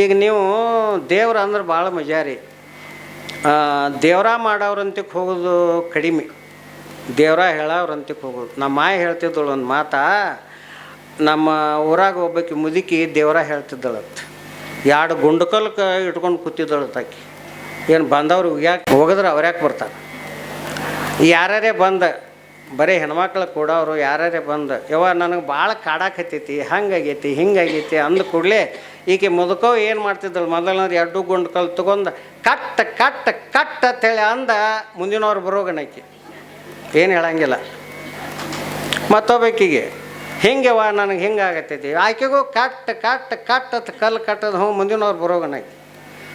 ಈಗ ನೀವು ದೇವ್ರ ಅಂದ್ರೆ ಭಾಳ ಮಜಾರಿ ದೇವ್ರ ಮಾಡೋರಂತಕ್ಕೆ ಹೋಗೋದು ಕಡಿಮೆ. ದೇವ್ರ ಹೇಳೋರಂತಕ್ಕೆ ಹೋಗೋದು. ನಮ್ಮ ಮಾಯ ಹೇಳ್ತಿದ್ದಳು ಒಂದು ಮಾತಾ, ನಮ್ಮ ಊರಾಗ ಒಬ್ಬಾಕಿ ಮುದುಕಿ ದೇವ್ರ ಹೇಳ್ತಿದ್ದಳಂತ ಎರಡು ಗುಂಡಕಲ್ಕ ಇಟ್ಕೊಂಡು ಕೂತಿದ್ದಳು ತಾಕಿ ಏನು ಬಂದವ್ರು ಯಾಕೆ ಹೋಗಿದ್ರೆ ಅವ್ರ್ಯಾಕೆ ಬರ್ತಾರೆ. ಯಾರ್ಯಾರೇ ಬಂದ ಬರೀ ಹೆಣ್ಮಕ್ಳು ಕೂಡ ಅವರು ಯಾರೇ ಬಂದು, ಯವ್ವ ನನಗೆ ಭಾಳ ಕಾಡಾಕತ್ತೈತಿ, ಹಂಗಾಗೈತಿ, ಹಿಂಗಾಗೈತಿ ಅಂದ ಕೂಡಲೇ ಈಕೆ ಮುದುಕೋ ಏನು ಮಾಡ್ತಿದ್ದಳು? ಮೊದಲನೇದು ಎರಡು ಗುಂಡು ಕಲ್ ತೊಗೊಂಡು ಕಟ್ಟ ಕಟ್ಟ ಕಟ್ಟ ಅಂತೇಳಿ ಅಂದ ಮುಂದಿನವ್ರು ಬರೋಗಣಕ್ಕೆ ಏನು ಹೇಳಂಗಿಲ್ಲ. ಮತ್ತೊಬ್ಬಕಿಗೆ ಹಿಂಗೆವ ನನಗೆ ಹಿಂಗಾಗತ್ತೈತಿ. ಆಕೆಗೂ ಕಟ್ಟ ಕಟ್ಟ ಕಟ್ಟ ಅಂತ ಕಲ್ಲು ಕಟ್ಟದ ಹ್ಞೂ ಮುಂದಿನವ್ರು ಬರೋಗಣಕ್ಕೆ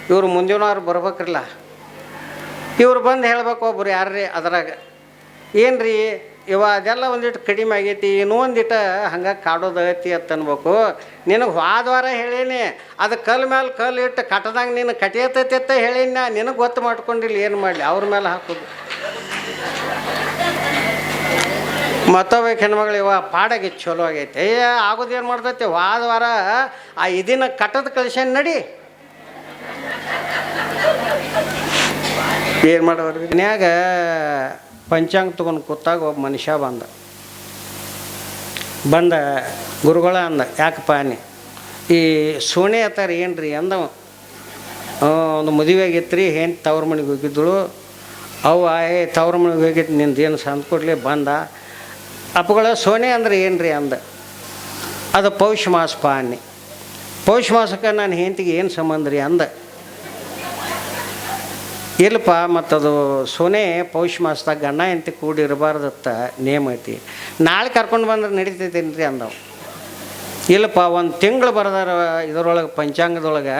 ಇವ್ರು ಮುಂದಿನವ್ರು ಬರ್ಬೇಕ್ರಲ್ಲ. ಇವ್ರು ಬಂದು ಹೇಳ್ಬೇಕು ಒಬ್ರು ಯಾರ್ರೀ ಅದ್ರಾಗ. ಏನು ರೀ ಇವ ಅದೆಲ್ಲ ಒಂದಿಟ್ಟು ಕಡಿಮೆ ಆಗೈತಿ ಇನ್ನೂ ಒಂದಿಟ್ಟು ಹಂಗೆ ಕಾಡೋದೈತಿ ಅಂತ ಅನ್ಬೇಕು. ನಿನಗೆ ವಾರ ಹೇಳೀನಿ, ಅದು ಕಲ್ ಮೇಲೆ ಕಲ್ಲು ಇಟ್ಟು ಕಟ್ಟದಂಗೆ ನೀನು ಕಟಿಯತೈತಿ ಅಂತ ಹೇಳೀನಿ ನಾ, ನಿನಗೆ ಗೊತ್ತು ಮಾಡ್ಕೊಂಡಿಲ್ಲ, ಏನು ಮಾಡಲಿ? ಅವ್ರ ಮೇಲೆ ಹಾಕೋದು. ಮತ್ತೊಬ್ಬ ಹೆಣ್ಮಗಳು, ಇವ ಪಾಡಾಗಿ ಚಲೋ ಆಗೈತೆ. ಏ ಆಗೋದೇನು ಮಾಡ್ತೈತಿ? ವಾದ ವಾರ ಆ ಇದನ್ನ ಕಟ್ಟದ ಕಳಿಸ್ಯಾನ ನಡಿ. ಏನು ಮಾಡೋರು? ಮನ್ಯಾಗ ಪಂಚಾಂಗ ತೊಗೊಂಡು ಕೂತಾಗ ಒಬ್ಬ ಮನುಷ್ಯ ಬಂದ. ಬಂದ ಗುರುಗಳ ಅಂದ, ಯಾಕಪ್ಪ ನೀ ಈ ಸೋಣೆ ಅತ್ತಾರ ಏನು ರೀ ಅಂದವ ಒಂದು ಮದುವೆ ಆಗಿತ್ತು ರೀ ಏನು ತವ್ರ ಮನೆಗೆ ಹೋಗಿದ್ದಳು. ಅವ ಏ, ತವ್ರ ಮನೆಗೆ ಹೋಗಿತ್ತು ನಿಂದು ಏನು ಸಂದ ಕೊಡ್ಲಿ ಬಂದ? ಅಪ್ಪಗಳ ಸೋನೆ ಅಂದ್ರೆ ಏನು ರೀ ಅಂದ. ಅದು ಪೌಷ ಪಾ ಅನ್ನಿ. ಪೌಷ ಮಾಸಕ್ಕೆ ನಾನು ಹೆಂಡತಿಗೆ ಏನು ಸಂಬಂಧ ರೀ? ಅಂದ. ಇಲ್ಲಪ್ಪ, ಮತ್ತದು ಸೋನೆ ಪೌಷ ಮಾಸದಾಗ ಗಂಡ ಎಂತ ಕೂಡಿರಬಾರ್ದತ್ತ ನೇಮ ಐತಿ. ನಾಳೆ ಕರ್ಕೊಂಡು ಬಂದ್ರೆ ನಡೀತೈತೇನು ರೀ ಅಂದವು. ಇಲ್ಲಪ್ಪ, ಒಂದು ತಿಂಗಳು ಬರೆದಾರ ಇದರೊಳಗೆ, ಪಂಚಾಂಗದೊಳಗೆ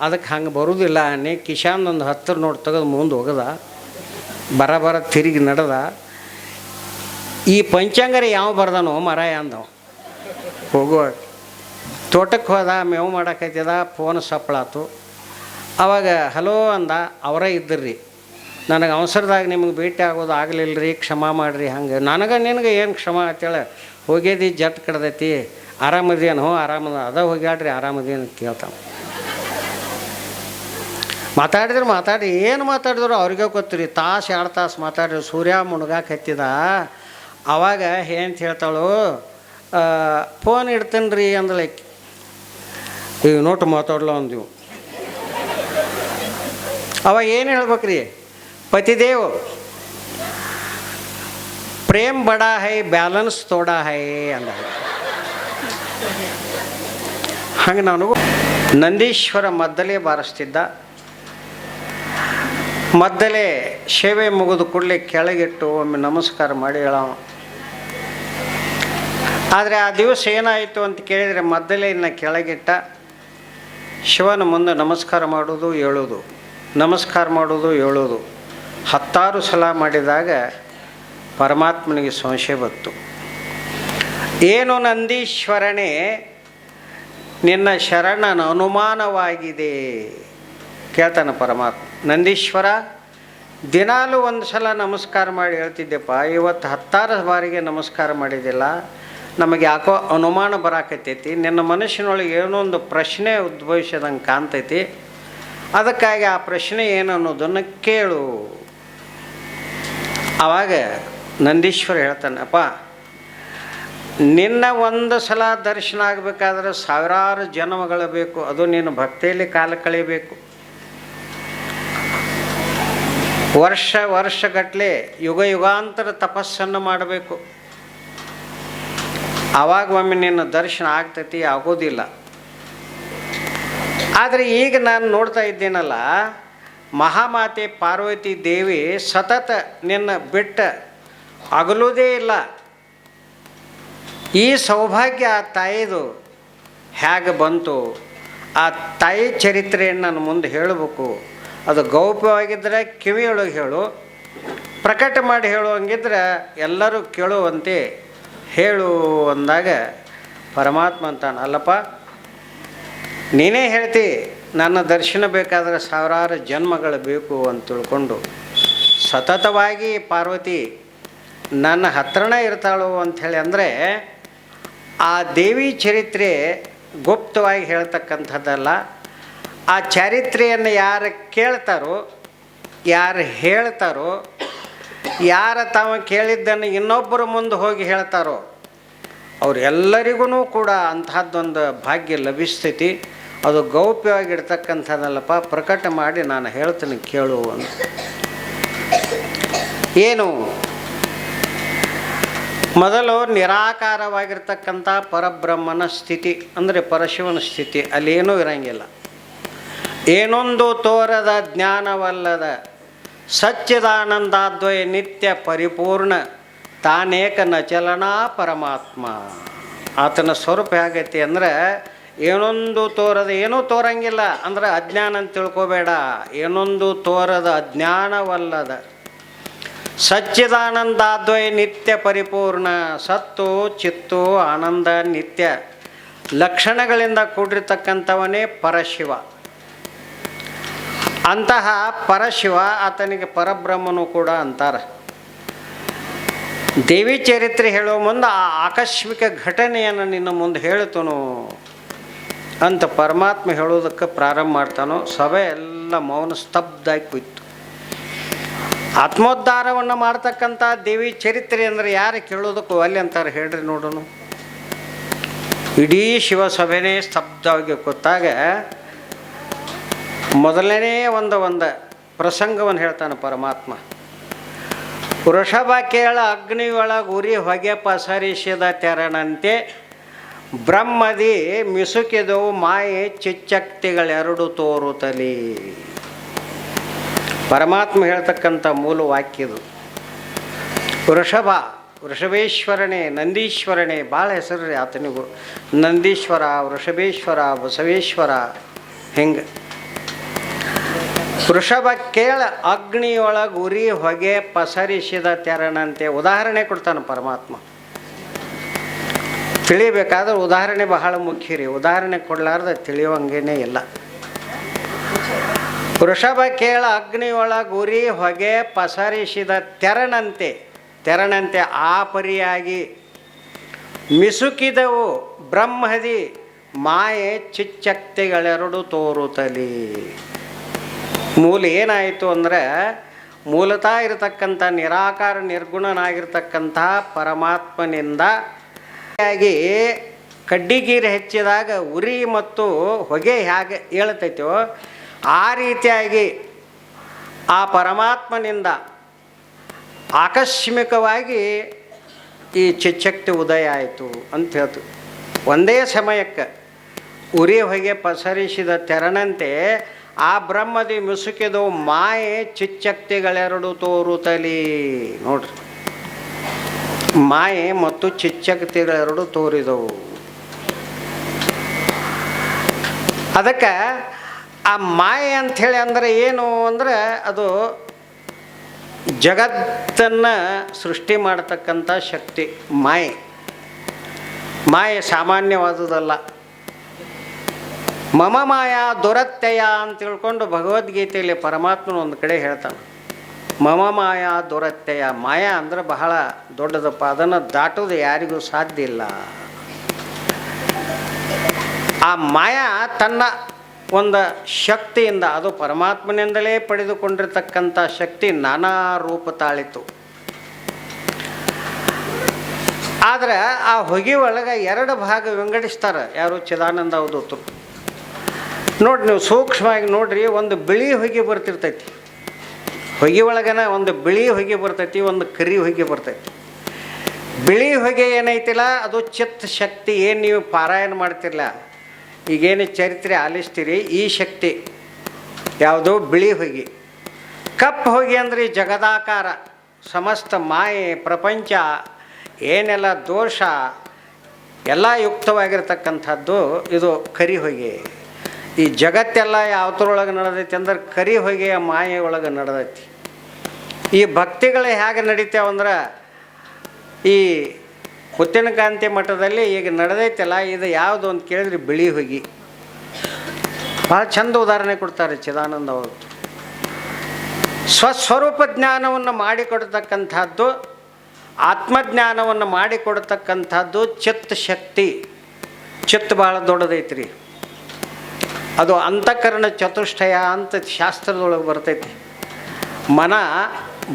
ಅದಕ್ಕೆ ಹಂಗೆ ಬರುವುದಿಲ್ಲ ನೀ ಕಿಶಾನ್ ಒಂದು ಹತ್ತಿರ ನೋಡಿ ತೆಗೆದು ಮುಂದೆ ಹೋಗದ. ಬರ ಬರ ತಿರುಗಿ ನಡೆದ. ಈ ಪಂಚಾಂಗರ ಯಾವ ಬರ್ದಾನೋ ಮರ ಅಂದವು. ಹೋಗುವ. ತೋಟಕ್ಕೆ ಹೋದ, ಮೇವು ಮಾಡಾಕೈತಿದ ಫೋನ್ ಸಪ್ಪಳಾತು. ಅವಾಗ, ಹಲೋ ಅಂದ, ಅವರೇ ಇದ್ದರ್ರಿ. ನನಗೆ ಅವಸರದಾಗ ನಿಮಗೆ ಭೇಟಿ ಆಗೋದು ಆಗಲಿಲ್ಲ ರೀ ಕ್ಷಮ ಮಾಡಿರಿ, ಹಂಗೆ. ನನಗೆ, ನಿನಗೆ ಏನು ಕ್ಷಮ? ಅಂತೇಳಿ ಹೋಗ್ಯದಿ ಜಟ್ ಕಡ್ದೈತಿ ಆರಾಮದೇನು ಹ್ಞೂ ಆರಾಮದ ಅದ ಹೋಗ್ಯಾಡ್ರಿ ಆರಾಮದೇನು ಕೇಳ್ತಾವ. ಮಾತಾಡಿದ್ರೆ, ಮಾತಾಡಿ, ಏನು ಮಾತಾಡಿದ್ರು ಅವ್ರಿಗೆ ಗೊತ್ತಿರಿ, ತಾಸು, ಎರಡು ತಾಸು ಮಾತಾಡ್ರಿ ಸೂರ್ಯ ಮುಣಗಾಕ ಹತ್ತಿದ ಆವಾಗ ಏನು ಹೇಳ್ತಾಳು ಫೋನ್ ಇಡ್ತೀನಿ ರೀ ಅಂದಳು ಆಕಿ ಈಗ ನೋಟು ಮಾತಾಡ್ಲ ಅಂದಿವು. ಅವಾಗ ಏನು ಹೇಳ್ಬೇಕ್ರಿ? ಪತಿದೇವ್, ಪ್ರೇಮ್ ಬಡಾ ಹೈ, ಬ್ಯಾಲೆನ್ಸ್ ತೋಡಾ ಹೈ ಅಂದ. ಹಂಗೆ ನನಗೂ ನಂದೀಶ್ವರ ಮದ್ದಲೇ ಬಾರಿಸ್ತಿದ್ದ. ಮದ್ದಲೇ ಸೇವೆ ಮುಗಿದು ಕೂಡಲೇ ಕೆಳಗಿಟ್ಟು ಒಮ್ಮೆ ನಮಸ್ಕಾರ ಮಾಡಿ ಹೇಳವ. ಆದರೆ ಆ ದಿವಸ ಏನಾಯಿತು ಅಂತ ಕೇಳಿದರೆ ಮದ್ದಲೇ ಇನ್ನು ಕೆಳಗಿಟ್ಟ ಶಿವನ ಮುಂದೆ ನಮಸ್ಕಾರ ಮಾಡೋದು, ಹೇಳೋದು. ನಮಸ್ಕಾರ ಮಾಡೋದು, ಹೇಳೋದು. ಹತ್ತಾರು ಸಲ ಮಾಡಿದಾಗ ಪರಮಾತ್ಮನಿಗೆ ಸಂಶಯ ಬಂತು. ಏನು ನಂದೀಶ್ವರನೇ, ನಿನ್ನ ಶರಣನ ಅನುಮಾನವಾಗಿದೆ. ಕೇಳ್ತಾನೆ ಪರಮಾತ್ಮ. ನಂದೀಶ್ವರ, ದಿನಾಲೂ ಒಂದು ಸಲ ನಮಸ್ಕಾರ ಮಾಡಿ ಹೇಳ್ತಿದ್ದೆಪ್ಪ. ಇವತ್ತು ಹತ್ತಾರು ಬಾರಿಗೆ ನಮಸ್ಕಾರ ಮಾಡಿದ್ದಿಲ್ಲ. ನಮಗೆ ಯಾಕೋ ಅನುಮಾನ ಬರಾಕತ್ತೈತಿ. ನಿನ್ನ ಮನಸ್ಸಿನೊಳಗೆ ಏನೋ ಒಂದು ಪ್ರಶ್ನೆ ಉದ್ಭವಿಸಿದಂಗೆ ಕಾಣ್ತೈತಿ. ಅದಕ್ಕಾಗಿ ಆ ಪ್ರಶ್ನೆ ಏನು ಅನ್ನೋದನ್ನು ಕೇಳು. ಆವಾಗ ನಂದೀಶ್ವರ ಹೇಳ್ತಾನಪ್ಪ, ನಿನ್ನ ಒಂದು ಸಲ ದರ್ಶನ ಆಗಬೇಕಾದ್ರೆ ಸಾವಿರಾರು ಜನ್ಮಗಳು ಬೇಕು, ಅದು ನೀನು ಭಕ್ತಿಯಲ್ಲಿ ಕಾಲ ಕಳೆಯಬೇಕು. ವರ್ಷ ವರ್ಷಗಟ್ಟಲೆ ಯುಗ ಯುಗಾಂತರ ತಪಸ್ಸನ್ನು ಮಾಡಬೇಕು. ಆವಾಗ ಒಮ್ಮೆ ನಿನ್ನ ದರ್ಶನ ಆಗ್ತೈತಿ, ಆಗೋದಿಲ್ಲ. ಆದರೆ ಈಗ ನಾನು ನೋಡ್ತಾ ಇದ್ದೇನಲ್ಲ, ಮಹಾಮಾತೆ ಪಾರ್ವತಿ ದೇವಿ ಸತತ ನಿನ್ನ ಬಿಟ್ಟ ಅಗಲುವುದೇ ಇಲ್ಲ. ಈ ಸೌಭಾಗ್ಯ ಆ ತಾಯಿದು ಹೇಗೆ ಬಂತು? ಆ ತಾಯಿ ಚರಿತ್ರೆಯನ್ನು ನಾನು ಮುಂದೆ ಹೇಳಬೇಕು. ಅದು ಗೌಪ್ಯವಾಗಿದ್ದರೆ ಕಿವಿಯೊಳಗೆ ಹೇಳು, ಪ್ರಕಟ ಮಾಡಿ ಹೇಳುವಂಗಿದ್ರೆ ಎಲ್ಲರೂ ಕೇಳುವಂತೆ ಹೇಳು ಅಂದಾಗ ಪರಮಾತ್ಮ ಅಂತಾನೆ, ಅಲ್ಲಪ್ಪ ನೀನೇ ಹೇಳ್ತಿ, ನನ್ನ ದರ್ಶನ ಬೇಕಾದರೆ ಸಾವಿರಾರು ಜನ್ಮಗಳು ಬೇಕು ಅಂತ ತಿಳ್ಕೊಂಡು, ಸತತವಾಗಿ ಪಾರ್ವತಿ ನನ್ನ ಹತ್ರನೇ ಇರ್ತಾಳು ಅಂಥೇಳಿ ಅಂದರೆ, ಆ ದೇವಿ ಚರಿತ್ರೆ ಗುಪ್ತವಾಗಿ ಹೇಳ್ತಕ್ಕಂಥದ್ದಲ್ಲ. ಆ ಚರಿತ್ರೆಯನ್ನು ಯಾರು ಕೇಳ್ತಾರೋ, ಯಾರು ಹೇಳ್ತಾರೋ, ಯಾರು ತಾವು ಕೇಳಿದ್ದನ್ನು ಇನ್ನೊಬ್ಬರ ಮುಂದೆ ಹೋಗಿ ಹೇಳ್ತಾರೋ, ಅವರೆಲ್ಲರಿಗೂ ಕೂಡ ಅಂತಹದ್ದೊಂದು ಭಾಗ್ಯ ಲಭಿಸ್ತೈತಿ. ಅದು ಗೌಪ್ಯವಾಗಿರ್ತಕ್ಕಂಥದ್ದಲ್ಲಪ್ಪ ಪ್ರಕಟ ಮಾಡಿ ನಾನು ಹೇಳ್ತೀನಿ ಕೇಳು ಅಂತ. ಏನು? ಮೊದಲು ನಿರಾಕಾರವಾಗಿರ್ತಕ್ಕಂಥ ಪರಬ್ರಹ್ಮನ ಸ್ಥಿತಿ, ಅಂದರೆ ಪರಶಿವನ ಸ್ಥಿತಿ ಅಲ್ಲೇನೂ ಇರಂಗಿಲ್ಲ. ಏನೊಂದು ತೋರದ ಜ್ಞಾನವಲ್ಲದ ಸಚ್ಚಿದಾನಂದಾದ್ವಯ ನಿತ್ಯ ಪರಿಪೂರ್ಣ, ತಾನೇಕ ನಚಲನಾ ಪರಮಾತ್ಮ. ಆತನ ಸ್ವರೂಪ ಹೇಗೈತಿ ಅಂದರೆ ಏನೊಂದು ತೋರದ, ಏನೂ ತೋರಂಗಿಲ್ಲ. ಅಂದ್ರೆ ಅಜ್ಞಾನ ಅಂತ ತಿಳ್ಕೊಬೇಡ. ಏನೊಂದು ತೋರದ ಅಜ್ಞಾನವಲ್ಲದ ಸಚ್ಚಿದಾನಂದಾದ್ವಯ ನಿತ್ಯ ಪರಿಪೂರ್ಣ, ಸತ್ತು ಚಿತ್ತು ಆನಂದ ನಿತ್ಯ. ಲಕ್ಷಣಗಳಿಂದ ಕೂಡಿರ್ತಕ್ಕಂಥವನೇ ಪರಶಿವ. ಅಂತಹ ಪರಶಿವ ಆತನಿಗೆ ಪರಬ್ರಹ್ಮನು ಕೂಡ ಅಂತಾರೆ. ದೇವಿ ಚರಿತ್ರೆ ಹೇಳೋ ಮುಂದೆ ಆ ಆಕಸ್ಮಿಕ ಘಟನೆಯನ್ನು ನಿನ್ನ ಮುಂದೆ ಹೇಳ್ತನು. ಅಂತ ಪರಮಾತ್ಮ ಹೇಳೋದಕ್ಕೆ ಪ್ರಾರಂಭ ಮಾಡ್ತಾನೋ, ಸಭೆ ಎಲ್ಲ ಮೌನ ಸ್ತಬ್ಧಾಗಿ ಕೂಯ್ತು ಆತ್ಮೋದ್ಧಾರವನ್ನು ಮಾಡ್ತಕ್ಕಂಥ ದೇವಿ ಚರಿತ್ರೆ ಅಂದರೆ ಯಾರು ಕೇಳೋದಕ್ಕೂ ಅಲ್ಲಿ ಅಂತಾರೆ, ಹೇಳ್ರಿ ನೋಡೋಣ. ಇಡೀ ಶಿವಸಭೆನೇ ಸ್ತಬ್ಧವಾಗಿ ಕೂತಾಗ ಮೊದಲನೇ ಒಂದು ಒಂದು ಪ್ರಸಂಗವನ್ನು ಹೇಳ್ತಾನೆ ಪರಮಾತ್ಮ. ವೃಷಭ ಕೇಳ ಅಗ್ನಿಯೊಳಗೆ ಉರಿ ಹೊಗೆ ಪಸರಿಸಿದ ತೆರನಂತೆ ಬ್ರಹ್ಮದಿ ಮಿಸುಕಿದವು ಮಾಯೆ ಚಿಚ್ಚಕ್ತಿಗಳೆರಡು ತೋರುತ್ತಲಿ ಪರಮಾತ್ಮ ಹೇಳ್ತಕ್ಕಂಥ ಮೂಲ ವಾಕ್ಯದು ವೃಷಭ, ವೃಷಭೇಶ್ವರನೇ, ನಂದೀಶ್ವರನೇ ಭಾಳ ಹೆಸರು ರೀ ಆತನಿಗೂ. ನಂದೀಶ್ವರ, ವೃಷಭೇಶ್ವರ, ಬಸವೇಶ್ವರ, ಹಿಂಗೆ. ವೃಷಭ ಕೇಳ ಅಗ್ನಿಯೊಳಗೆ ಉರಿ ಹೊಗೆ ಪಸರಿಸಿದ ತೆರನಂತೆ ಉದಾಹರಣೆ ಕೊಡ್ತಾನೆ ಪರಮಾತ್ಮ. ತಿಳಿಬೇಕಾದ್ರೆ ಉದಾಹರಣೆ ಬಹಳ ಮುಖ್ಯ ರೀ. ಉದಾಹರಣೆ ಕೊಡ್ಲಾರ್ದ ತಿಳಿಯುವಂಗೇನೇ ಇಲ್ಲ. ವೃಷಭ ಕೇಳ ಅಗ್ನಿಯೊಳಗೆ ಉರಿ ಹೊಗೆ ಪಸರಿಸಿದ ತೆರನಂತೆ ತೆರನಂತೆ ಆಪರಿಯಾಗಿ ಪರಿಯಾಗಿ ಮಿಸುಕಿದವು ಬ್ರಹ್ಮದಿ ಮಾಯೆ ಚಿಚ್ಚಕ್ತಿಗಳೆರಡು ತೋರುತ್ತಲಿ ಮೂಲ ಏನಾಯಿತು ಅಂದರೆ ಮೂಲತಃ ಇರತಕ್ಕಂಥ ನಿರಾಕಾರ ನಿರ್ಗುಣನಾಗಿರ್ತಕ್ಕಂಥ ಪರಮಾತ್ಮನಿಂದ ಆಗಿ ಕಡ್ಡಿಗೀರು ಹೆಚ್ಚಿದಾಗ ಉರಿ ಮತ್ತು ಹೊಗೆ ಹೇಗೆ ಹೇಳ್ತೈತೋ ಆ ರೀತಿಯಾಗಿ ಆ ಪರಮಾತ್ಮನಿಂದ ಆಕಸ್ಮಿಕವಾಗಿ ಈ ಚಿಚ್ಚಕ್ತಿ ಉದಯ ಆಯಿತು ಅಂತ ಹೇಳ್ತು. ಒಂದೇ ಸಮಯಕ್ಕೆ ಉರಿ ಹೊಗೆ ಪಸರಿಸಿದ ತೆರನಂತೆ ಆ ಬ್ರಹ್ಮದಿ ಮುಸುಕಿದು ಮಾಯೆ ಚಿಚ್ಚಕ್ತಿಗಳೆರಡು ತೋರುತ್ತಲಿ ನೋಡ್ರಿ. ಮಾಯೆ ಮತ್ತು ಚಿಚ್ಚಕತೆಗಳೆರಡು ತೋರಿದವು. ಅದಕ್ಕೆ ಆ ಮಾಯೆ ಅಂಥೇಳಿ ಅಂದರೆ ಏನು ಅಂದರೆ ಅದು ಜಗತ್ತನ್ನು ಸೃಷ್ಟಿ ಮಾಡತಕ್ಕಂಥ ಶಕ್ತಿ, ಮಾಯೆ. ಮಾಯೆ ಸಾಮಾನ್ಯವಾದುದಲ್ಲ. ಮಮ ಮಾಯಾ ದುರತ್ಯಯ ಅಂತ ತಿಳ್ಕೊಂಡು ಭಗವದ್ಗೀತೆಯಲ್ಲಿ ಪರಮಾತ್ಮನ ಒಂದು ಕಡೆ ಹೇಳ್ತಾನೆ. ಮಮ ಮಾಯಾ ದುರತ್ಯಯ ಮಾಯಾ ಅಂದ್ರೆ ಬಹಳ ದೊಡ್ಡದಪ್ಪ. ಅದನ್ನು ದಾಟೋದು ಯಾರಿಗೂ ಸಾಧ್ಯ ಇಲ್ಲ. ಆ ಮಾಯಾ ತನ್ನ ಒಂದು ಶಕ್ತಿಯಿಂದ, ಅದು ಪರಮಾತ್ಮನಿಂದಲೇ ಪಡೆದುಕೊಂಡಿರ್ತಕ್ಕಂಥ ಶಕ್ತಿ ನಾನಾ ರೂಪ ತಾಳಿತು. ಆದ್ರೆ ಆ ಹೊಗೆ ಒಳಗೆ ಎರಡು ಭಾಗ ವಿಂಗಡಿಸ್ತಾರೆ. ಯಾರು? ಚಿದಾನಂದ ಅವಧೂತರು ನೋಡಿ ನೀವು ಸೂಕ್ಷ್ಮವಾಗಿ ನೋಡ್ರಿ, ಒಂದು ಬಿಳಿ ಹೊಗೆ ಬರ್ತಿರ್ತೈತಿ. ಹೊಗೆ ಒಳಗನ ಒಂದು ಬಿಳಿ ಹೊಗೆ ಬರ್ತೈತಿ, ಒಂದು ಕರಿ ಹೊಗೆ ಬರ್ತೈತಿ. ಬಿಳಿ ಹೊಗೆ ಏನೈತಿಲ್ಲ, ಅದು ಚಿತ್ತ ಶಕ್ತಿ, ಏನು ನೀವು ಪಾರಾಯಣ ಮಾಡ್ತಿರಲ್ಲ ಈಗೇನು ಚರಿತ್ರೆ ಆಲಿಸ್ತೀರಿ, ಈ ಶಕ್ತಿ ಯಾವುದು ಬಿಳಿ ಹೊಗೆ. ಕಪ್ಪು ಹೊಗೆ ಅಂದರೆ ಜಗದಾಕಾರ, ಸಮಸ್ತ ಮಾಯೆ, ಪ್ರಪಂಚ, ಏನೆಲ್ಲ ದೋಷ, ಎಲ್ಲ ಯುಕ್ತವಾಗಿರ್ತಕ್ಕಂಥದ್ದು ಇದು ಕರಿ ಹೊಗೆ. ಈ ಜಗತ್ತೆಲ್ಲ ಯಾವ್ದ್ರೊಳಗೆ ನಡೆದೈತಿ ಅಂದ್ರೆ ಕರಿ ಹೊಗೆಯ ಮಾಯೆ ಒಳಗೆ ನಡೆದೈತಿ. ಈ ಭಕ್ತಿಗಳು ಹೇಗೆ ನಡೀತೇವಂದ್ರೆ ಈ ಕುತ್ತಿನಕಾಂತಿ ಮಠದಲ್ಲಿ ಈಗ ನಡೆದೈತಲ್ಲ, ಇದು ಯಾವುದು ಅಂತ ಕೇಳಿದ್ರೆ ಬಿಳಿ ಹೊಗೆ. ಭಾಳ ಚಂದ ಉದಾಹರಣೆ ಕೊಡ್ತಾರೆ ಚಿದಾನಂದ ಅವರು. ಸ್ವಸ್ವರೂಪ ಜ್ಞಾನವನ್ನು ಮಾಡಿಕೊಡ್ತಕ್ಕಂಥದ್ದು, ಆತ್ಮಜ್ಞಾನವನ್ನು ಮಾಡಿಕೊಡ್ತಕ್ಕಂಥದ್ದು ಚಿತ್ತ ಶಕ್ತಿ. ಚಿತ್ತ ಭಾಳ ದೊಡ್ಡದೈತ್ರಿ. ಅದು ಅಂತಃಕರಣ ಚತುಷ್ಟಯ ಅಂತ ಶಾಸ್ತ್ರದೊಳಗೆ ಬರ್ತೈತಿ. ಮನ,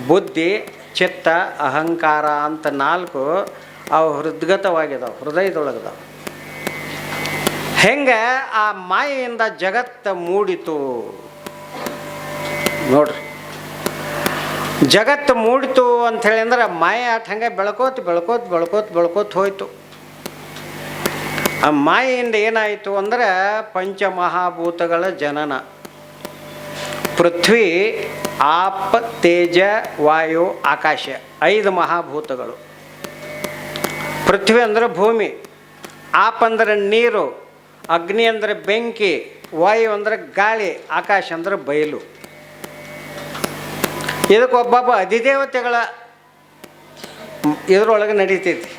ಬುದ್ಧಿ, ಚಿತ್ತ, ಅಹಂಕಾರ ಅಂತ ನಾಲ್ಕು ಅವು ಹೃದ್ಗತವಾಗಿದಾವೆ, ಹೃದಯದೊಳಗದಾವೆ. ಹೆಂಗೆ ಆ ಮಾಯೆಯಿಂದ ಜಗತ್ತ ಮೂಡಿತು? ನೋಡ್ರಿ. ಜಗತ್ತು ಮೂಡಿತು ಅಂಥೇಳಿ ಅಂದ್ರೆ ಮಾಯೆ ಆಟ ಹಂಗೆ ಬೆಳ್ಕೋತ ಬೆಳ್ಕೋತ ಬೆಳ್ಕೋತ ಬೆಳ್ಕೋತ ಹೋಯ್ತು. ಆ ಮಾಯೆಯಿಂದ ಏನಾಯಿತು ಅಂದ್ರೆ ಪಂಚಮಹಾಭೂತಗಳ ಜನನ. ಪೃಥ್ವಿ, ಆಪ, ತೇಜ, ವಾಯು, ಆಕಾಶ, ಐದು ಮಹಾಭೂತಗಳು. ಪೃಥ್ವಿ ಅಂದ್ರೆ ಭೂಮಿ, ಆಪ್ ಅಂದ್ರೆ ನೀರು, ಅಗ್ನಿ ಅಂದರೆ ಬೆಂಕಿ, ವಾಯು ಅಂದರೆ ಗಾಳಿ, ಆಕಾಶ ಅಂದ್ರೆ ಬಯಲು. ಇದಕ್ಕೊಬ್ಬೊಬ್ಬ ಅಧಿದೇವತೆಗಳ ಇದರೊಳಗೆ ನಡೀತೈತಿ,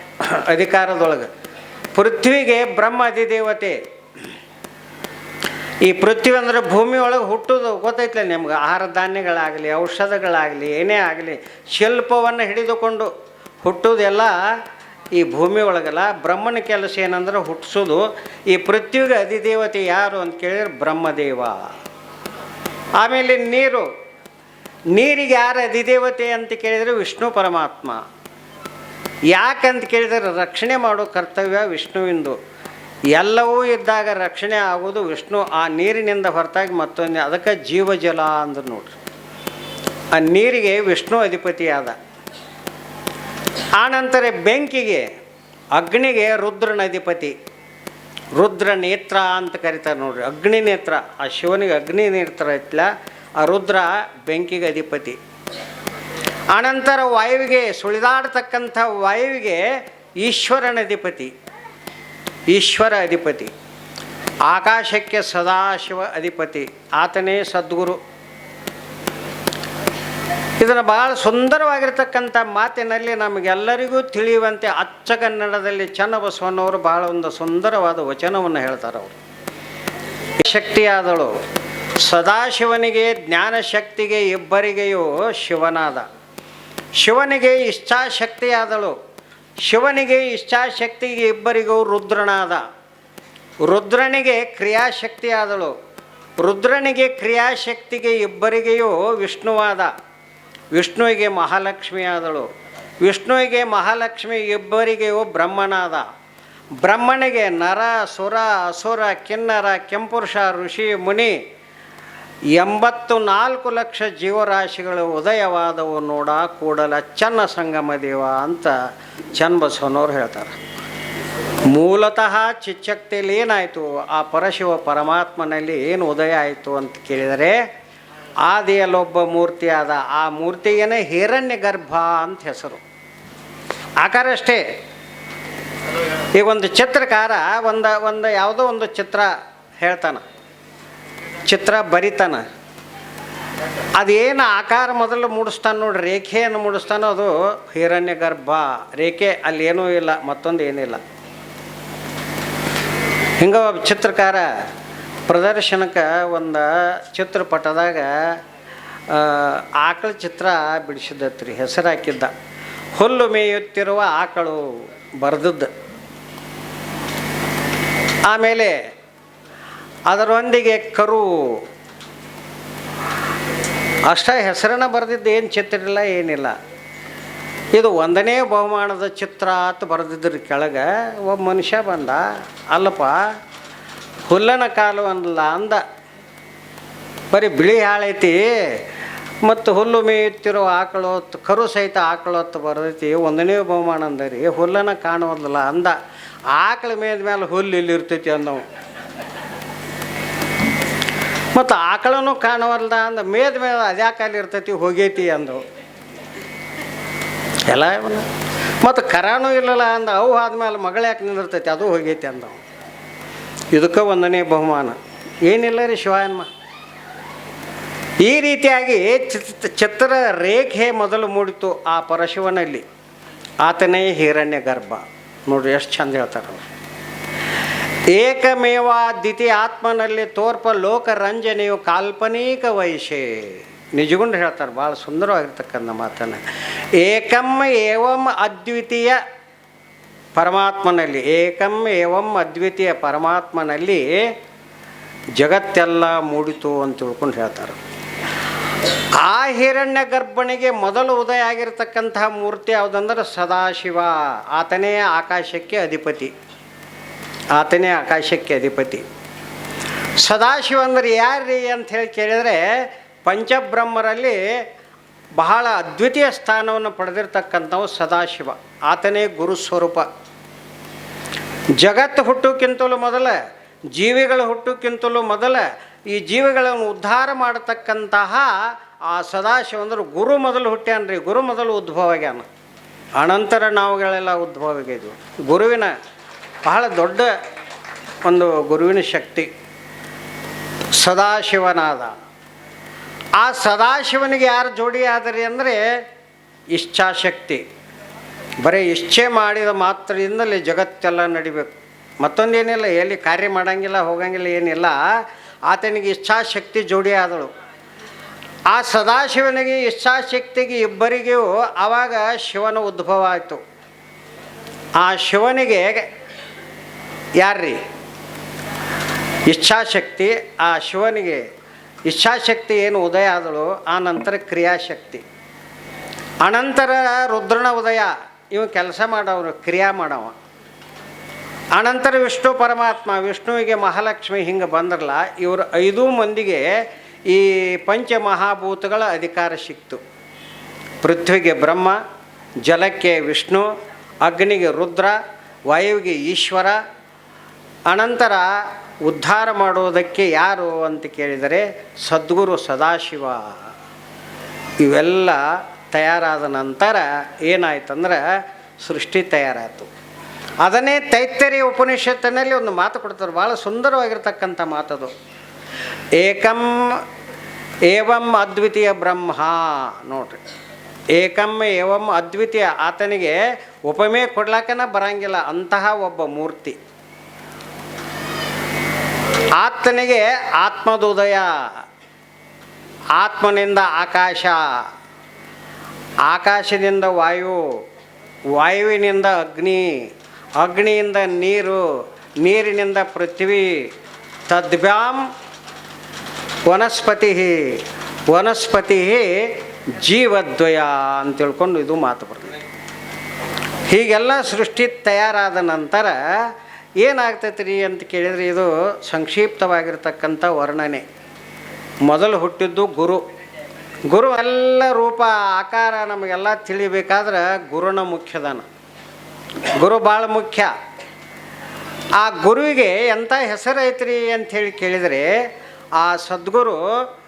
ಅಧಿಕಾರದೊಳಗೆ. ಪೃಥ್ವಿಗೆ ಬ್ರಹ್ಮ ಅಧಿದೇವತೆ. ಈ ಪೃಥ್ವಿ ಅಂದರೆ ಭೂಮಿ ಒಳಗೆ ಹುಟ್ಟೋದು ಗೊತ್ತೈತಲ್ಲ ನಿಮ್ಗೆ? ಆಹಾರ ಧಾನ್ಯಗಳಾಗಲಿ, ಔಷಧಗಳಾಗಲಿ, ಏನೇ ಆಗಲಿ, ಶಿಲ್ಪವನ್ನು ಹಿಡಿದುಕೊಂಡು ಹುಟ್ಟೋದೆಲ್ಲ ಈ ಭೂಮಿ ಒಳಗಲ್ಲ ಬ್ರಹ್ಮನ ಕೆಲಸ ಏನಂದ್ರೆ ಹುಟ್ಟಿಸೋದು. ಈ ಪೃಥ್ವಿಗೆ ಅಧಿದೇವತೆ ಯಾರು ಅಂತ ಕೇಳಿದ್ರೆ ಬ್ರಹ್ಮದೇವ. ಆಮೇಲೆ ನೀರು. ನೀರಿಗೆ ಯಾರು ಅಧಿದೇವತೆ ಅಂತ ಕೇಳಿದರೆ ವಿಷ್ಣು ಪರಮಾತ್ಮ. ಯಾಕಂತ ಕೇಳಿದರೆ ರಕ್ಷಣೆ ಮಾಡೋ ಕರ್ತವ್ಯ ವಿಷ್ಣುವಿಂದು. ಎಲ್ಲವೂ ಇದ್ದಾಗ ರಕ್ಷಣೆ ಆಗೋದು ವಿಷ್ಣು. ಆ ನೀರಿನಿಂದ ಹೊರತಾಗಿ ಮತ್ತೊಂದು ಅದಕ್ಕೆ ಜೀವಜಲ ಅಂದ್ರೆ ನೋಡ್ರಿ. ಆ ನೀರಿಗೆ ವಿಷ್ಣು ಅಧಿಪತಿಯಾದ. ಆನಂತರ ಬೆಂಕಿಗೆ, ಅಗ್ನಿಗೆ ರುದ್ರನ ಅಧಿಪತಿ. ರುದ್ರ ನೇತ್ರ ಅಂತ ಕರೀತಾರೆ ನೋಡ್ರಿ. ಅಗ್ನಿ ನೇತ್ರ ಆ ಶಿವನಿಗೆ ಅಗ್ನಿ ನೇತ್ರ ಐತ್ಲ ಆ ರುದ್ರ ಬೆಂಕಿಗೆ ಅಧಿಪತಿ. ಆನಂತರ ವಾಯುವಿಗೆ ಸುಳಿದಾಡ್ತಕ್ಕಂಥ ವಾಯುವಿಗೆ ಈಶ್ವರನ ಅಧಿಪತಿ ಈಶ್ವರ ಅಧಿಪತಿ, ಆಕಾಶಕ್ಕೆ ಸದಾಶಿವ ಅಧಿಪತಿ, ಆತನೇ ಸದ್ಗುರು. ಇದನ್ನು ಬಹಳ ಸುಂದರವಾಗಿರ್ತಕ್ಕಂಥ ಮಾತಿನಲ್ಲಿ ನಮಗೆಲ್ಲರಿಗೂ ತಿಳಿಯುವಂತೆ ಅಚ್ಚ ಕನ್ನಡದಲ್ಲಿ ಚನ್ನಬಸವಣ್ಣವರು ಬಹಳ ಒಂದು ಸುಂದರವಾದ ವಚನವನ್ನು ಹೇಳ್ತಾರೆ ಅವರು. ಶಕ್ತಿಯಾದಳು. ಸದಾಶಿವನಿಗೆ, ಜ್ಞಾನಶಕ್ತಿಗೆ ಇಬ್ಬರಿಗೆಯೂ ಶಿವನಾದ. ಶಿವನಿಗೆ ಇಚ್ಛಾಶಕ್ತಿಯಾದಳು. ಶಿವನಿಗೆ ಇಚ್ಛಾಶಕ್ತಿಗೆ ಇಬ್ಬರಿಗೂ ರುದ್ರನಾದ. ರುದ್ರನಿಗೆ ಕ್ರಿಯಾಶಕ್ತಿಯಾದಳು. ರುದ್ರನಿಗೆ ಕ್ರಿಯಾಶಕ್ತಿಗೆ ಇಬ್ಬರಿಗೆಯೂ ವಿಷ್ಣುವಾದ. ವಿಷ್ಣುವಿಗೆ ಮಹಾಲಕ್ಷ್ಮಿಯಾದಳು. ವಿಷ್ಣುವಿಗೆ ಮಹಾಲಕ್ಷ್ಮಿ ಇಬ್ಬರಿಗೆಯೂ ಬ್ರಹ್ಮನಾದ. ಬ್ರಹ್ಮನಿಗೆ ನರ, ಸುರ, ಅಸುರ, ಕಿನ್ನರ, ಕೆಂಪುರುಷ, ಋಷಿ, ಮುನಿ ಎಂಬತ್ತು ನಾಲ್ಕು ಲಕ್ಷ ಜೀವರಾಶಿಗಳು ಉದಯವಾದವು ನೋಡ ಕೂಡಲ ಚನ್ನ ಸಂಗಮ ದೇವ ಅಂತ ಚನ್ನಬಸವನವ್ರು ಹೇಳ್ತಾರೆ. ಮೂಲತಃ ಚಿಚ್ಚಕ್ತಿಯಲ್ಲಿ ಏನಾಯಿತು? ಆ ಪರಶಿವ ಪರಮಾತ್ಮನಲ್ಲಿ ಏನು ಉದಯ ಆಯಿತು ಅಂತ ಕೇಳಿದರೆ, ಆದಿಯಲ್ಲೊಬ್ಬ ಮೂರ್ತಿ ಆ ಮೂರ್ತಿಗೇನೆ ಹಿರಣ್ಯ ಗರ್ಭ ಅಂತ ಹೆಸರು. ಆಕಾರ ಅಷ್ಟೇ. ಈಗ ಒಂದು ಚಿತ್ರಕಾರ, ಒಂದು ಒಂದು ಯಾವುದೋ ಒಂದು ಚಿತ್ರ ಹೇಳ್ತಾನೆ. ಚಿತ್ರ ಬರಿತಾನ. ಅದೇನು ಆಕಾರ ಮೊದಲು ಮೂಡಿಸ್ತಾನೆ ನೋಡಿ ರೇಖೆಯನ್ನು ಮೂಡಿಸ್ತಾನೋ ಅದು ಹಿರಣ್ಯ ಗರ್ಭ ರೇಖೆ ಅಲ್ಲಿ ಏನೂ ಇಲ್ಲ, ಮತ್ತೊಂದು ಏನಿಲ್ಲ. ಹಿಂಗ ಒಬ್ಬ ಚಿತ್ರಕಾರ ಪ್ರದರ್ಶನಕ್ಕೆ ಒಂದು ಚಿತ್ರಪಟದಾಗ ಆಕಳ ಚಿತ್ರ ಬಿಡಿಸಿದ್ದತ್ರಿ ಹೆಸರು ಹಾಕಿದ್ದ. ಹುಲ್ಲು ಮೇಯುತ್ತಿರುವ ಆಕಳು ಬರೆದದ್ದು ಆಮೇಲೆ ಅದರೊಂದಿಗೆ ಕರು. ಅಷ್ಟೇ ಹೆಸರನ್ನ ಬರೆದಿದ್ದು ಏನು ಚಿತ್ರ ಇಲ್ಲ, ಏನಿಲ್ಲ. ಇದು ಒಂದನೇ ಬಹುಮಾನದ ಚಿತ್ರ ಅಂತ ಬರೆದಿದ್ರ ಕೆಳಗೆ ಒಬ್ಬ ಮನುಷ್ಯ ಬಂದ. ಅಲ್ಲಪ್ಪ, ಹುಲ್ಲನ ಕಾಲು ಅನ್ನಲ್ಲ ಅಂದ. ಬರೀ ಬಿಳಿ ಹಾಳೈತಿ ಮತ್ತು ಹುಲ್ಲು ಮೇಯುತ್ತಿರೋ ಆಕಳು ಹೊತ್ತು ಕರು ಸಹಿತ ಆಕಳು ಹೊತ್ತು ಬರ್ತೈತಿ ಒಂದನೇ ಬಹುಮಾನ ಅಂದರಿ. ಹುಲ್ಲನ ಕಾಣುವುದಿಲ್ಲ ಅಂದ. ಆಕಳ ಮೇದ ಮೇಲೆ ಹುಲ್ಲು ಇಲ್ಲಿರ್ತೈತಿ ಅಂದವು. ಮತ್ತು ಆಕಳನೂ ಕಾಣವಲ್ದ ಅಂದ ಮೇದ ಮೇಲೆ ಅದ್ಯಾಕಲ್ಲಿ ಇರ್ತೈತಿ, ಹೋಗೈತಿ ಅಂದವು ಎಲ್ಲ ಮತ್ತು ಕರಾನೂ ಇಲ್ಲಲ್ಲ ಅಂದ ಅವು ಆದ್ಮೇಲೆ ಮಗಳು ಯಾಕೆ ನಿಂದಿರ್ತೈತಿ, ಅದು ಹೋಗೈತಿ ಅಂದವು. ಇದಕ್ಕೆ ಒಂದನೇ ಬಹುಮಾನ. ಏನಿಲ್ಲ ರೀ ಶಿವಾಯನ್ಮ ಈ ರೀತಿಯಾಗಿ ಚಿತ್ ಚಿತ್ರ ರೇಖೆ ಮೊದಲು ಮೂಡಿತು ಆ ಪರಶಿವನಲ್ಲಿ ಆತನೇ ಹಿರಣ್ಯ ಗರ್ಭ ನೋಡ್ರಿ ಎಷ್ಟು ಚಂದ ಹೇಳ್ತಾರೆ. ಏಕಮೇವ ದ್ವಿತಿ ಆತ್ಮನಲ್ಲಿ ತೋರ್ಪ ಲೋಕರಂಜನೆಯು ಕಾಲ್ಪನಿಕ ವಯಸ್ಸೆ ನಿಜಗುಂಡು ಹೇಳ್ತಾರೆ, ಭಾಳ ಸುಂದರವಾಗಿರ್ತಕ್ಕಂಥ ಮಾತನ್ನು. ಏಕಂ ಏವಂ ಅದ್ವಿತೀಯ ಪರಮಾತ್ಮನಲ್ಲಿ, ಏಕಂ ಏವಂ ಅದ್ವಿತೀಯ ಪರಮಾತ್ಮನಲ್ಲಿ ಜಗತ್ತೆಲ್ಲ ಮೂಡಿತು ಅಂತ ತಿಳ್ಕೊಂಡು ಹೇಳ್ತಾರೆ. ಆ ಹಿರಣ್ಯ ಗರ್ಭಣಿಗೆ ಮೊದಲು ಉದಯ ಆಗಿರತಕ್ಕಂತಹ ಮೂರ್ತಿ ಯಾವುದಂದ್ರೆ ಸದಾಶಿವ, ಆತನೇ ಆಕಾಶಕ್ಕೆ ಅಧಿಪತಿ. ಆತನೇ ಆಕಾಶಕ್ಕೆ ಅಧಿಪತಿ. ಸದಾಶಿವ ಅಂದರೆ ಯಾರ್ರಿ ಅಂತ ಹೇಳಿ ಕೇಳಿದರೆ ಪಂಚಬ್ರಹ್ಮರಲ್ಲಿ ಬಹಳ ಅದ್ವಿತೀಯ ಸ್ಥಾನವನ್ನು ಪಡೆದಿರ್ತಕ್ಕಂಥವು ಸದಾಶಿವ. ಆತನೇ ಗುರು ಸ್ವರೂಪ. ಜಗತ್ತು ಹುಟ್ಟುಕ್ಕಿಂತಲೂ ಮೊದಲೇ, ಜೀವಿಗಳು ಹುಟ್ಟುಕ್ಕಿಂತಲೂ ಮೊದಲ, ಈ ಜೀವಿಗಳನ್ನು ಉದ್ಧಾರ ಮಾಡತಕ್ಕಂತಹ ಆ ಸದಾಶಿವ ಅಂದ್ರೆ ಗುರು ಮೊದಲು ಹುಟ್ಟ್ಯಾನ್ರಿ. ಗುರು ಮೊದಲು ಉದ್ಭವ ಆಗ್ಯಾನ. ಅನಂತರ ನಾವುಗಳೆಲ್ಲ ಉದ್ಭವ ಆಗಿದ್ವು ಗುರುವಿನ ಬಹಳ ದೊಡ್ಡ ಒಂದು ಗುರುವಿನ ಶಕ್ತಿ. ಸದಾಶಿವನಾದ. ಆ ಸದಾಶಿವನಿಗೆ ಯಾರು ಜೋಡಿ ಆದರಿ ಅಂದರೆ ಇಚ್ಛಾಶಕ್ತಿ. ಬರೀ ಇಚ್ಛೆ ಮಾಡಿದ ಮಾತ್ರದಿಂದಲೇ ಜಗತ್ತೆಲ್ಲ ನಡಿಬೇಕು. ಮತ್ತೊಂದೇನಿಲ್ಲ, ಎಲ್ಲಿ ಕಾರ್ಯ ಮಾಡೋಂಗಿಲ್ಲ, ಹೋಗಂಗಿಲ್ಲ, ಏನಿಲ್ಲ, ಆತನಿಗೆ ಇಚ್ಛಾಶಕ್ತಿ ಜೋಡಿ ಆದಳು. ಆ ಸದಾಶಿವನಿಗೆ ಇಚ್ಛಾಶಕ್ತಿಗೆ ಇಬ್ಬರಿಗೂ ಆವಾಗ ಶಿವನ ಉದ್ಭವ ಆಯಿತು. ಆ ಶಿವನಿಗೆ ಯಾರ್ರೀ? ಇಚ್ಛಾಶಕ್ತಿ, ಆ ಶಿವನಿಗೆ ಇಚ್ಛಾಶಕ್ತಿ ಏನು ಉದಯ ಆದಳು, ಆ ನಂತರ ಕ್ರಿಯಾಶಕ್ತಿ. ಅನಂತರ ರುದ್ರನ ಉದಯ, ಇವ ಕೆಲಸ ಮಾಡೋರು ಕ್ರಿಯಾ ಮಾಡವ. ಅನಂತರ ವಿಷ್ಣು ಪರಮಾತ್ಮ, ವಿಷ್ಣುವಿಗೆ ಮಹಾಲಕ್ಷ್ಮಿ ಹಿಂಗೆ ಬಂದ್ರಲ್ಲ, ಇವರು ಐದು ಮಂದಿಗೆ ಈ ಪಂಚಮಹಾಭೂತಗಳ ಅಧಿಕಾರ ಸಿಕ್ತು. ಪೃಥ್ವಿಗೆ ಬ್ರಹ್ಮ, ಜಲಕ್ಕೆ ವಿಷ್ಣು, ಅಗ್ನಿಗೆ ರುದ್ರ, ವಾಯುವಿಗೆ ಈಶ್ವರ ಅನಂತರ ಉದ್ಧಾರ ಮಾಡುವುದಕ್ಕೆ ಯಾರು ಅಂತ ಕೇಳಿದರೆ ಸದ್ಗುರು ಸದಾಶಿವ. ಇವೆಲ್ಲ ತಯಾರಾದ ನಂತರ ಏನಾಯ್ತಂದ್ರೆ ಸೃಷ್ಟಿ ತಯಾರಾಯಿತು. ಅದನ್ನೇ ತೈತ್ತರಿ ಉಪನಿಷತ್ತಿನಲ್ಲಿ ಒಂದು ಮಾತು ಕೊಡ್ತಾರೆ. ಭಾಳ ಸುಂದರವಾಗಿರ್ತಕ್ಕಂಥ ಮಾತದು. ಏಕಂ ಏವಂ ಅದ್ವಿತೀಯ ಬ್ರಹ್ಮ ನೋಡ್ರಿ. ಏಕಂ ಏವಂ ಅದ್ವಿತೀಯ ಆತನಿಗೆ ಉಪಮೆ ಕೊಡ್ಲಾಕನ ಬರಂಗಿಲ್ಲ. ಅಂತಹ ಒಬ್ಬ ಮೂರ್ತಿ. ಆತನಿಗೆ ಆತ್ಮದೋದಯ, ಆತ್ಮನಿಂದ ಆಕಾಶ, ಆಕಾಶದಿಂದ ವಾಯು, ವಾಯುವಿನಿಂದ ಅಗ್ನಿ, ಅಗ್ನಿಯಿಂದ ನೀರು, ನೀರಿನಿಂದ ಪೃಥ್ವಿ, ತದ್ಭ್ಯಾಂ ವನಸ್ಪತಿ ವನಸ್ಪತಿ ಜೀವದ್ವಯ ಅಂತ ತಿಳ್ಕೊಂಡು ಇದು ಮಾತು ಬರ್ತದೆ. ಹೀಗೆಲ್ಲ ಸೃಷ್ಟಿ ತಯಾರಾದ ನಂತರ ಏನಾಗ್ತೈತೆ ರೀ ಅಂತ ಕೇಳಿದರೆ ಇದು ಸಂಕ್ಷಿಪ್ತವಾಗಿರ್ತಕ್ಕಂಥ ವರ್ಣನೆ. ಮೊದಲು ಹುಟ್ಟಿದ್ದು ಗುರು. ಗುರು ಎಲ್ಲ ರೂಪ, ಆಕಾರ ನಮಗೆಲ್ಲ ತಿಳಿಬೇಕಾದ್ರೆ ಗುರುನ ಮುಖ್ಯದಾನ. ಗುರು ಭಾಳ ಮುಖ್ಯ. ಆ ಗುರುವಿಗೆ ಎಂಥ ಹೆಸರು ಐತ್ರಿ ಅಂಥೇಳಿ ಕೇಳಿದರೆ ಆ ಸದ್ಗುರು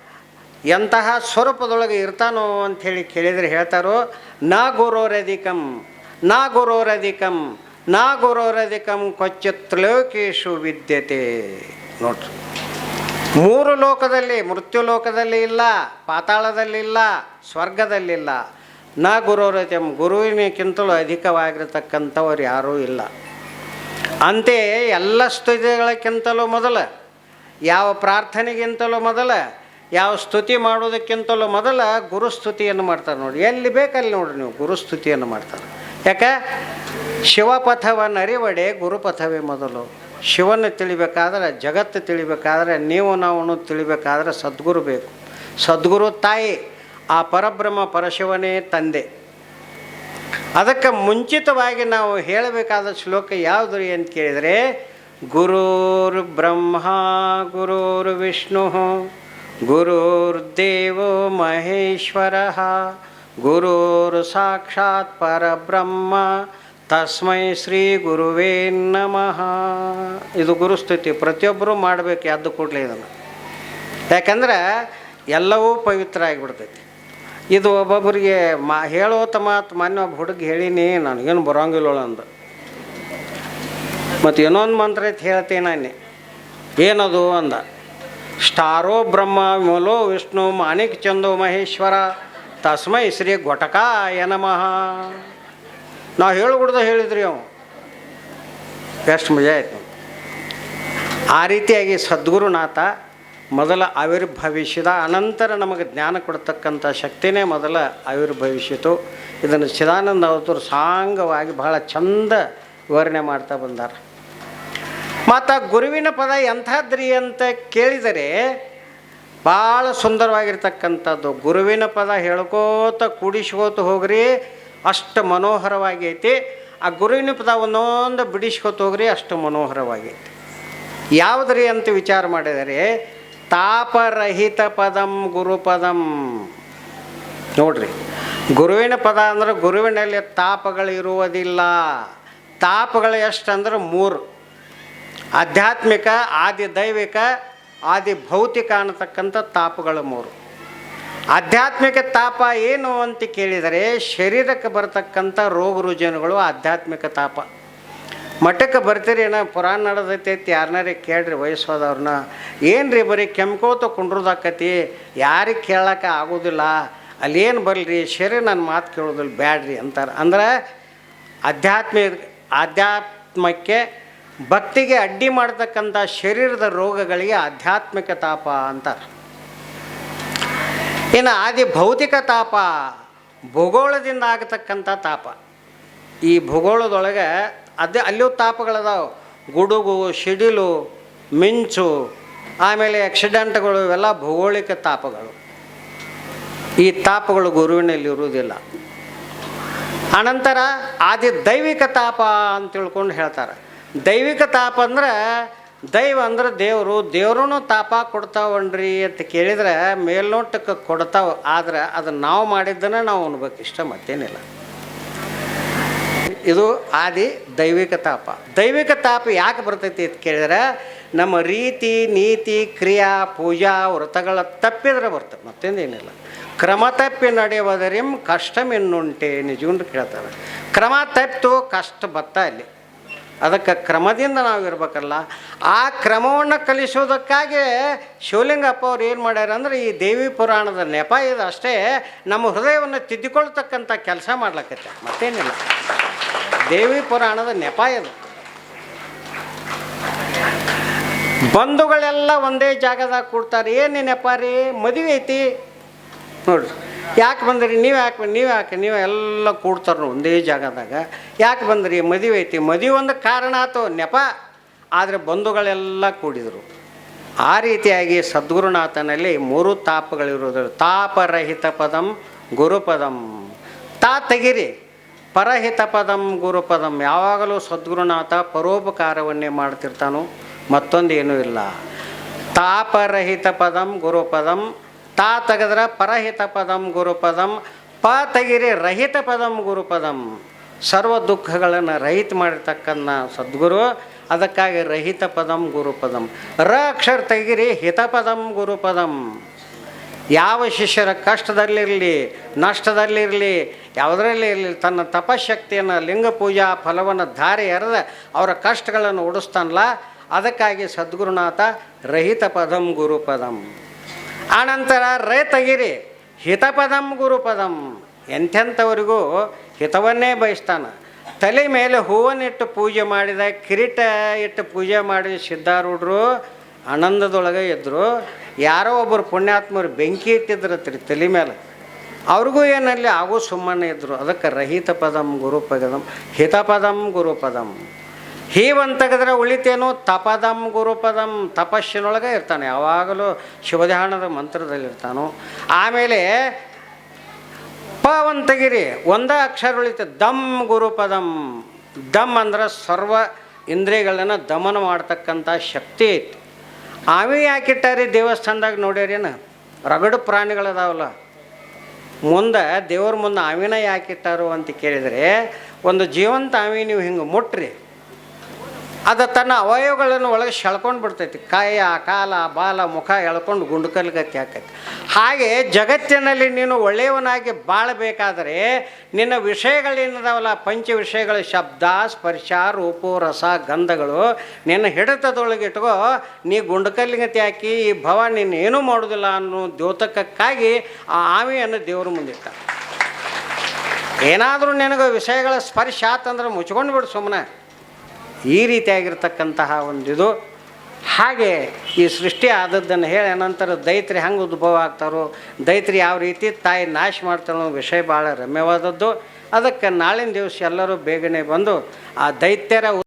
ಎಂತಹ ಸ್ವರೂಪದೊಳಗೆ ಇರ್ತಾನೋ ಅಂಥೇಳಿ ಕೇಳಿದರೆ ಹೇಳ್ತಾರೋ, ನ ಗುರೋರಧಿಕಂ ನ ಗುರೋರಧಿಕಂ ನ ಗುರೋರಧಿಕಂ ಕ್ವಚಿತ್ ಲೋಕೇಶು ವಿದ್ಯತೆ. ನೋಡ್ರಿ. ಮೂರು ಲೋಕದಲ್ಲಿ, ಮೃತ್ಯು ಲೋಕದಲ್ಲಿ ಇಲ್ಲ, ಪಾತಾಳದಲ್ಲಿ ಇಲ್ಲ ಸ್ವರ್ಗದಲ್ಲಿಲ್ಲ ನಾ ಗುರೋರಥಂ ಗುರುವಿನಕ್ಕಿಂತಲೂ ಅಧಿಕವಾಗಿರತಕ್ಕಂಥವ್ರು ಯಾರೂ ಇಲ್ಲ. ಅಂತೆಯೇ ಎಲ್ಲ ಸ್ತುತಿಗಳಕ್ಕಿಂತಲೂ ಮೊದಲು, ಯಾವ ಪ್ರಾರ್ಥನೆಗಿಂತಲೂ ಮೊದಲು, ಯಾವ ಸ್ತುತಿ ಮಾಡೋದಕ್ಕಿಂತಲೂ ಮೊದಲ ಗುರುಸ್ತುತಿಯನ್ನು ಮಾಡ್ತಾರೆ ನೋಡಿ ಎಲ್ಲಿ ಬೇಕಲ್ಲಿ ನೋಡಿರಿ ನೀವು ಗುರುಸ್ತುತಿಯನ್ನು ಮಾಡ್ತಾರೆ. ಯಾಕೆ? ಶಿವಪಥವ ನರಿವಡೆ ಗುರುಪಥವೇ ಮೊದಲು. ಶಿವನ ತಿಳಿಬೇಕಾದ್ರೆ ಜಗತ್ತು ತಿಳಿಬೇಕಾದ್ರೆ ನೀವು ನಾವು ತಿಳಿಬೇಕಾದ್ರೆ ಸದ್ಗುರು ಬೇಕು. ಸದ್ಗುರು ತಾಯಿ, ಆ ಪರಬ್ರಹ್ಮ ಪರಶಿವನೇ ತಂದೆ. ಅದಕ್ಕೆ ಮುಂಚಿತವಾಗಿ ನಾವು ಹೇಳಬೇಕಾದ ಶ್ಲೋಕ ಯಾವುದು ಅಂತ ಕೇಳಿದರೆ, ಗುರುರ್ ಬ್ರಹ್ಮ, ಗುರುರ್ ವಿಷ್ಣು ಗುರುರ್ದೇವೋ ಮಹೇಶ್ವರ. ಗುರುರ್ ಸಾಕ್ಷಾತ್ ಪರಬ್ರಹ್ಮ ತಸ್ಮೈ ಶ್ರೀ ಗುರುವೇ ನಮಃ ಇದು ಗುರುಸ್ತುತಿ. ಪ್ರತಿಯೊಬ್ಬರೂ ಮಾಡಬೇಕು ಎದ್ದು ಕೂಡಲೇ ಇದನ್ನು. ಯಾಕಂದ್ರೆ ಎಲ್ಲವೂ ಪವಿತ್ರ ಆಗಿಬಿಡ್ತೈತಿ. ಇದು ಒಬ್ಬೊಬ್ಬರಿಗೆ ಮಾ ಹೇಳೋತ ಮಾತು ಮೊನ್ನೆ ಒಬ್ಬ ಹುಡುಗ ಹೇಳೀನಿ, ನನಗೇನು ಬರೋಂಗಿಲ್ಲ ಅಂದ. ಮತ್ತು ಇನ್ನೊಂದು ಮಂತ್ರ ಐತಿ ಹೇಳ್ತೀನಿ ನಾನೇ. ಏನದು ಅಂದ? ಸ್ಟಾರೋ ಬ್ರಹ್ಮ ವಿಮಲೋ ವಿಷ್ಣು, ಮಾಣಿಕ್ ಚಂದೋ ಮಹೇಶ್ವರ ತಸ್ಮೈ ಶ್ರೀ ಘಟಕಾಯ ನಮಃ. ನಾವು ಹೇಳಿಬಿಡ್ದ ಹೇಳಿದ್ರಿ ಅವನು ಎಷ್ಟು ಮಜಾ ಆಯ್ತು. ಆ ರೀತಿಯಾಗಿ ಸದ್ಗುರುನಾಥ ಮೊದಲ ಆವಿರ್ಭವಿಸಿದ ಅನಂತರ ನಮಗೆ ಜ್ಞಾನ ಕೊಡ್ತಕ್ಕಂಥ ಶಕ್ತಿನೇ ಮೊದಲ ಆವಿರ್ಭವಿಸಿತು. ಇದನ್ನು ಚಿದಾನಂದ ಅವತರು ಸಾಂಗವಾಗಿ ಬಹಳ ಚಂದ ವಿವರಣೆ ಮಾಡ್ತಾ ಬಂದಾರ. ಮತ್ತು ಗುರುವಿನ ಪದ ಎಂಥದ್ರಿ ಅಂತ ಕೇಳಿದರೆ ಭಾಳ ಸುಂದರವಾಗಿರ್ತಕ್ಕಂಥದ್ದು. ಗುರುವಿನ ಪದ ಹೇಳ್ಕೋತ ಕೂಡಿಸ್ಕೋತ ಹೋಗ್ರಿ, ಅಷ್ಟು ಮನೋಹರವಾಗೈತಿ ಆ ಗುರುವಿನ ಪದ ಒಂದೊಂದು ಬಿಡಿಸ್ಕೋತ ಹೋಗ್ರಿ, ಅಷ್ಟು ಮನೋಹರವಾಗೈತಿ ಯಾವುದ್ರಿ ಅಂತ ವಿಚಾರ ಮಾಡಿದರೆ, ತಾಪರಹಿತ ಪದಂ ಗುರುಪದಂ ನೋಡ್ರಿ, ಗುರುವಿನ ಪದ ಅಂದ್ರೆ ಗುರುವಿನಲ್ಲಿ ತಾಪಗಳು ಇರುವುದಿಲ್ಲ. ತಾಪಗಳು ಎಷ್ಟು ಅಂದ್ರೆ ಮೂರು. ಆಧ್ಯಾತ್ಮಿಕ ಆದಿ ದೈವಿಕ ಆದಿ ಭೌತಿಕ ಅನ್ನತಕ್ಕಂಥ ತಾಪಗಳು ಮೂರು. ಆಧ್ಯಾತ್ಮಿಕ ತಾಪ ಏನು ಅಂತ ಕೇಳಿದರೆ ಶರೀರಕ್ಕೆ ಬರತಕ್ಕಂಥ ರೋಗ ರುಜಿನಗಳು ಆಧ್ಯಾತ್ಮಿಕ ತಾಪ. ಮಠಕ್ಕೆ ಬರ್ತೀರಿ ಏನೋ, ಪುರಾಣ ನಡೆದೈತೈತಿ ಯಾರನ್ನಾರೇ ಕೇಳ್ರಿ ವಯಸ್ಸಾದವ್ರನ್ನ. ಏನು ರೀ ಬರೀ ಕೆಮ್ಕೋತ ಕುಂಡ್ರದಾಕತಿ, ಯಾರಿಗೆ ಕೇಳೋಕೆ ಆಗೋದಿಲ್ಲ, ಅಲ್ಲೇನು ಬರಲ್ರಿ ಶರೀರ ನನ್ನ ಮಾತು ಕೇಳೋದಿಲ್ಲ, ಬ್ಯಾಡ್ರಿ ಅಂತಾರೆ. ಅಂದ್ರೆ ಆಧ್ಯಾತ್ಮಿಕ ಆಧ್ಯಾತ್ಮಕ್ಕೆ ಭಕ್ತಿಗೆ ಅಡ್ಡಿ ಮಾಡ್ತಕ್ಕಂಥ ಶರೀರದ ರೋಗಗಳಿಗೆ ಆಧ್ಯಾತ್ಮಿಕ ತಾಪ ಅಂತಾರೆ. ಇನ್ನು ಆದಿ ಭೌತಿಕ ತಾಪ, ಭೂಗೋಳದಿಂದ ಆಗತಕ್ಕಂಥ ತಾಪ. ಈ ಭೂಗೋಳದೊಳಗೆ ಅದೇ ಅಲ್ಲಿಯೂ ತಾಪಗಳದಾವೆ ಗುಡುಗು, ಸಿಡಿಲು, ಮಿಂಚು, ಆಮೇಲೆ ಆಕ್ಸಿಡೆಂಟ್ಗಳು ಇವೆಲ್ಲ ಭೌಗೋಳಿಕ ತಾಪಗಳು. ಈ ತಾಪಗಳು ಗುರುವಿನಲ್ಲಿ ಇರುವುದಿಲ್ಲ. ಅನಂತರ ಆದಿ ದೈವಿಕ ತಾಪ ಅಂತ ತಿಳ್ಕೊಂಡು ಹೇಳ್ತಾರೆ. ದೈವಿಕ ತಾಪ ಅಂದ್ರೆ ದೈವ ಅಂದ್ರೆ ದೇವರು ದೇವ್ರೂ ತಾಪ ಕೊಡ್ತಾವನ್ರಿ ಅಂತ ಕೇಳಿದ್ರೆ ಮೇಲ್ನೋಟಕ್ಕೆ ಕೊಡ್ತಾವ. ಆದ್ರೆ ಅದನ್ನು ನಾವು ಮಾಡಿದ್ದನ್ನು ನಾವು ಉಣ್ಬೇಕು ಇಷ್ಟ ಮತ್ತೇನಿಲ್ಲ. ಇದು ಆದಿ ದೈವಿಕ ತಾಪ. ದೈವಿಕ ತಾಪ ಯಾಕೆ ಬರ್ತೈತಿ ಅಂತ ಕೇಳಿದ್ರೆ ನಮ್ಮ ರೀತಿ, ನೀತಿ, ಕ್ರಿಯಾ, ಪೂಜಾ, ವ್ರತಗಳ ತಪ್ಪಿದ್ರೆ ಬರ್ತದೆ ಮತ್ತೇನೇನಿಲ್ಲ ಕ್ರಮ ತಪ್ಪಿ ನಡೆಯುವುದರಿಂ ಕಷ್ಟಮೆನ್ನುಂಟೆ ನಿಜ ಕೇಳ್ತಾರೆ. ಕ್ರಮ ತಪ್ಪಿತು ಕಷ್ಟ ಬತ್ತ ಅಲ್ಲಿ ಅದಕ್ಕೆ ಕ್ರಮದಿಂದ ನಾವು ಇರಬೇಕಲ್ಲ. ಆ ಕ್ರಮವನ್ನು ಕಲಿಸೋದಕ್ಕಾಗಿ ಶಿವಲಿಂಗಪ್ಪ ಅವ್ರು ಏನು ಮಾಡ್ಯಾರ ಅಂದ್ರೆ ಈ ದೇವಿ ಪುರಾಣದ ನೆಪ ಇದು ಅಷ್ಟೇ, ನಮ್ಮ ಹೃದಯವನ್ನು ತಿದ್ದಿಕೊಳ್ತಕ್ಕಂಥ ಕೆಲಸ ಮಾಡ್ಲಕತ್ತೆ. ಮತ್ತೇನಿಲ್ಲ. ದೇವಿ ಪುರಾಣದ ನೆಪ ಇದು. ಬಂಧುಗಳೆಲ್ಲ ಒಂದೇ ಜಾಗದಾಗ ಕೂಡ್ತಾರೆ. ಏನು ನೆಪ ರೀ? ಮದುವೆ ಐತಿ. ನೋಡ್ರಿ. ಯಾಕೆ ಬಂದ್ರಿ? ನೀವು ಯಾಕೆ ನೀವು ಯಾಕೆ? ನೀವು ಎಲ್ಲ ಕೂಡ್ತಾರ ಒಂದೇ ಜಾಗದಾಗ. ಯಾಕೆ ಬಂದ್ರಿ? ಮದುವೆ ಐತಿ. ಮದುವೆ ಒಂದು ಕಾರಣ ಆತು? ನೆಪ. ಆದರೆ ಬಂಧುಗಳೆಲ್ಲ ಕೂಡಿದರು. ಆ ರೀತಿಯಾಗಿ ಸದ್ಗುರುನಾಥನಲ್ಲಿ ಮೂರು ತಾಪಗಳಿರುವುದರ ತಾಪರಹಿತ ಪದಂ ಗುರುಪದಂ. ತಾ ತೆಗಿರಿ. ಪರಹಿತ ಪದಂ ಗುರುಪದಂ. ಯಾವಾಗಲೂ ಸದ್ಗುರುನಾಥ ಪರೋಪಕಾರವನ್ನೇ ಮಾಡ್ತಿರ್ತಾನೋ? ಮತ್ತೊಂದು ಏನೂ ಇಲ್ಲ. ತಾಪರಹಿತ ಪದಂ ಗುರುಪದಂ ತಾ ತೆಗೆದ್ರೆ ಪರಹಿತ ಪದಂ ಗುರುಪದಂ ಪ ತೆಗಿರಿ ರಹಿತ ಪದಂ ಗುರುಪದಂ ಸರ್ವ ದುಃಖಗಳನ್ನು ರಹಿತ ಮಾಡಿರ್ತಕ್ಕಂಥ ಸದ್ಗುರು, ಅದಕ್ಕಾಗಿ ರಹಿತ ಪದಂ ಗುರುಪದಂ ರ ಅಕ್ಷರ ತೆಗಿರಿ ಹಿತಪದಂ ಗುರುಪದಂ ಯಾವ ಶಿಷ್ಯರ ಕಷ್ಟದಲ್ಲಿರಲಿ, ನಷ್ಟದಲ್ಲಿರಲಿ, ಯಾವುದರಲ್ಲಿ ಇರಲಿ, ತನ್ನ ತಪಶಕ್ತಿಯನ್ನು, ಲಿಂಗ ಪೂಜಾ ಫಲವನ್ನು ಧಾರೆ ಎರೆದ ಅವರ ಕಷ್ಟಗಳನ್ನು ಉಡಿಸ್ತಾನಲ್ಲ ಅದಕ್ಕಾಗಿ ಸದ್ಗುರುನಾಥ ರಹಿತ ಪದಂ ಗುರುಪದಂ ಆನಂತರ ರೇ ತೆಗಿರಿ ಹಿತಪದಂ ಗುರುಪದಂ, ಎಂಥೆಂಥವರಿಗೂ ಹಿತವನ್ನೇ ಬಯಸ್ತಾನ. ತಲೆ ಮೇಲೆ ಹೂವನ್ನಿಟ್ಟು ಪೂಜೆ ಮಾಡಿದ, ಕಿರೀಟ ಇಟ್ಟು ಪೂಜೆ ಮಾಡಿದ ಸಿದ್ಧಾರೂಢರು ಆನಂದದೊಳಗೆ ಇದ್ದರು ಯಾರೋ ಒಬ್ಬರು ಪುಣ್ಯಾತ್ಮರು ಬೆಂಕಿ ಇಟ್ಟಿದ್ರತ್ರಿ ತಲೆ ಮೇಲೆ. ಅವ್ರಿಗೂ ಏನಲ್ಲಿ ಆಗೋ ಸುಮ್ಮನೆ ಇದ್ದರು ಅದಕ್ಕೆ ರಹಿತ ಪದಂ ಗುರುಪದಂ, ಹಿತಪದಂ ಗುರುಪದಂ. ಹೀವಂತ ತೆಗೆದ್ರೆ ಉಳಿತೇನು ತಪದಂ ಗುರುಪದಂ ತಪಸ್ಸಿನೊಳಗೆ ಇರ್ತಾನೆ. ಯಾವಾಗಲೂ ಶಿವಧ್ಯಾನದ ಮಂತ್ರದಲ್ಲಿರ್ತಾನೋ. ಆಮೇಲೆ ಪ ಒಂದು ತೆಗಿರಿ ಒಂದ ಅಕ್ಷರ ಉಳಿತೆ. ದಮ್ ಗುರುಪದಂ. ದಮ್ ಅಂದ್ರೆ ಸರ್ವ ಇಂದ್ರಿಯಗಳನ್ನು ದಮನ ಮಾಡ್ತಕ್ಕಂಥ ಶಕ್ತಿ ಐತಿ ಆವಿ ಯಾಕಿಟ್ಟಾರಿ ದೇವಸ್ಥಾನದಾಗ ನೋಡ್ಯಾರೇನು ರಗಡು ಪ್ರಾಣಿಗಳದಾವಲ್ಲ. ಮುಂದೆ ದೇವ್ರ ಮುಂದೆ ಆವಿನ ಯಾಕಿಟ್ಟಾರು ಅಂತ ಕೇಳಿದರೆ, ಒಂದು ಜೀವಂತ ಆವಿ ನೀವು ಹಿಂಗೆ ಮುಟ್ರಿ. ಅದು ತನ್ನ ಅವಯವಗಳನ್ನು ಒಳಗೆ ಸೆಳ್ಕೊಂಡು ಬಿಡ್ತೈತಿ. ಕಾಯ, ಕಾಲ, ಬಾಲ, ಮುಖ ಎಳ್ಕೊಂಡು ಗುಂಡುಕಲ್ಗತಿ ಹಾಕೈತಿ. ಹಾಗೆ ಜಗತ್ತಿನಲ್ಲಿ ನೀನು ಒಳ್ಳೆಯವನಾಗಿ ಬಾಳಬೇಕಾದರೆ ನಿನ್ನ ವಿಷಯಗಳೇನದಾವಲ್ಲ ಪಂಚ ವಿಷಯಗಳ, ಶಬ್ದ, ಸ್ಪರ್ಶ, ರೂಪು, ರಸ, ಗಂಧಗಳು ನಿನ್ನ ಹಿಡಿತದೊಳಗೆ ಇಟ್ಕೋ, ನೀ ಗುಂಡ್ಕಲ್ಲಿಗತಿ ಹಾಕಿ, ಈ ಭವ ನೀನು ಏನೂ ಮಾಡೋದಿಲ್ಲ ಅನ್ನೋ ದ್ಯೋತಕಕ್ಕಾಗಿ ಆ ಆಮೆಯನ್ನು ದೇವ್ರ ಮುಂದಿಟ್ಟ. ಏನಾದರೂ ನಿನಗೆ ವಿಷಯಗಳ ಸ್ಪರ್ಶ ಆತಂದ್ರೆ ಮುಚ್ಕೊಂಡು ಬಿಡು ಸುಮ್ಮನೆ ಈ ರೀತಿಯಾಗಿರ್ತಕ್ಕಂತಹ ಇದು ಹಾಗೆ ಈ ಸೃಷ್ಟಿ ಆದದ್ದನ್ನು ಹೇಳಿ ಅನಂತರ ದೈತ್ರಿ ಹೆಂಗೆ ಉದ್ಭವ ಆಗ್ತಾರೋ, ದೈತ್ರಿ ಯಾವ ರೀತಿ ತಾಯಿ ನಾಶ ಮಾಡ್ತಾರೋ ವಿಷಯ ಭಾಳ ರಮ್ಯವಾದದ್ದು. ಅದಕ್ಕೆ ನಾಳಿನ ದಿವಸ ಎಲ್ಲರೂ ಬೇಗನೆ ಬಂದು ಆ ದೈತ್ಯರ